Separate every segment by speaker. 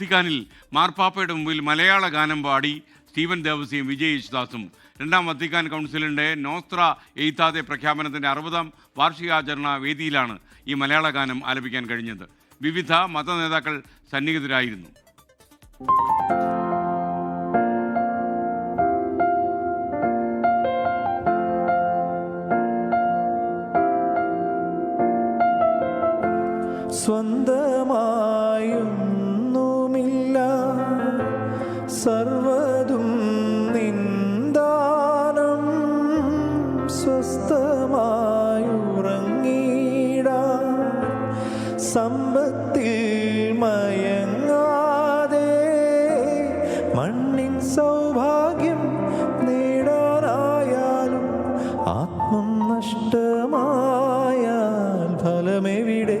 Speaker 1: വത്തിക്കാനിൽ മാർപ്പാപ്പയുടെ മുമ്പിൽ മലയാള ഗാനം പാടി സ്റ്റീവൻ ദേവസിയും വിജയ് യേശുദാസും. രണ്ടാം വത്തിക്കാൻ കൗൺസിലിന്റെ നോസ്ത്ര എയ്ത്താതെ പ്രഖ്യാപനത്തിന്റെ അറുപതാം വാർഷികാചരണ വേദിയിലാണ് ഈ മലയാള ഗാനം ആലപിക്കാൻ കഴിഞ്ഞത്. വിവിധ മത നേതാക്കൾ സന്നിഹിതരായിരുന്നു.
Speaker 2: സ്വന്തമായൊന്നുമില്ല സർവതും നിന്ദാനം സ്വസ്ഥമായുറങ്ങീട സമ്പത്തിൽ മയങ്ങാതെ മണ്ണിൻ സൗഭാഗ്യം നേടാനായാലും ആത്മം നഷ്ടമായാൽ ഫലമെവിടെ?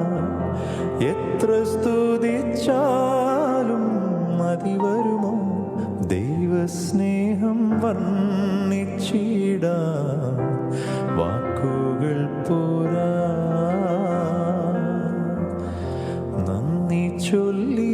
Speaker 2: എത്ര സ്തുതിച്ചാലും മതി വരുമോ? ദൈവസ്നേഹം വർണിച്ചിട വാക്കുകൾ പോരാ. നന്ദി ചൊല്ലി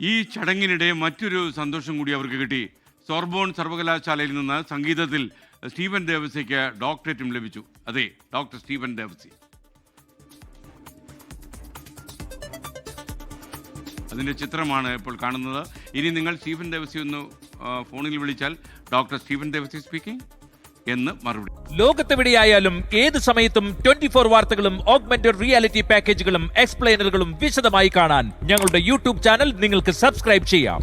Speaker 1: ഈ ചടങ്ങിനിടെ മറ്റൊരു സന്തോഷം കൂടി അവർക്ക് കിട്ടി. സോർബോൺ സർവകലാശാലയിൽ നിന്ന് സംഗീതത്തിൽ സ്റ്റീവൻ ദേവസിക്ക് ഡോക്ടറേറ്റും ലഭിച്ചു. അതെ ഡോക്ടർ സ്റ്റീവൻ ദേവസി. അതിന്റെ ചിത്രമാണ് ഇപ്പോൾ കാണുന്നത്. ഇനി നിങ്ങൾ സ്റ്റീഫൻ ദേവസി ഒന്ന് ഫോണിൽ വിളിച്ചാൽ ഡോക്ടർ സ്റ്റീഫൻ ദേവസി സ്പീക്കിംഗ് എന്ന് മറുപടി.
Speaker 3: ലോകത്തെവിടെയായാലും ഏത് സമയത്തും ട്വന്റി ഫോർ വാർത്തകളും ഓഗ്മെന്റഡ് റിയാലിറ്റി പാക്കേജുകളും എക്സ്പ്ലെയിനറുകളും വിശദമായി കാണാൻ ഞങ്ങളുടെ യൂട്യൂബ് ചാനൽ നിങ്ങൾക്ക് സബ്സ്ക്രൈബ് ചെയ്യാം.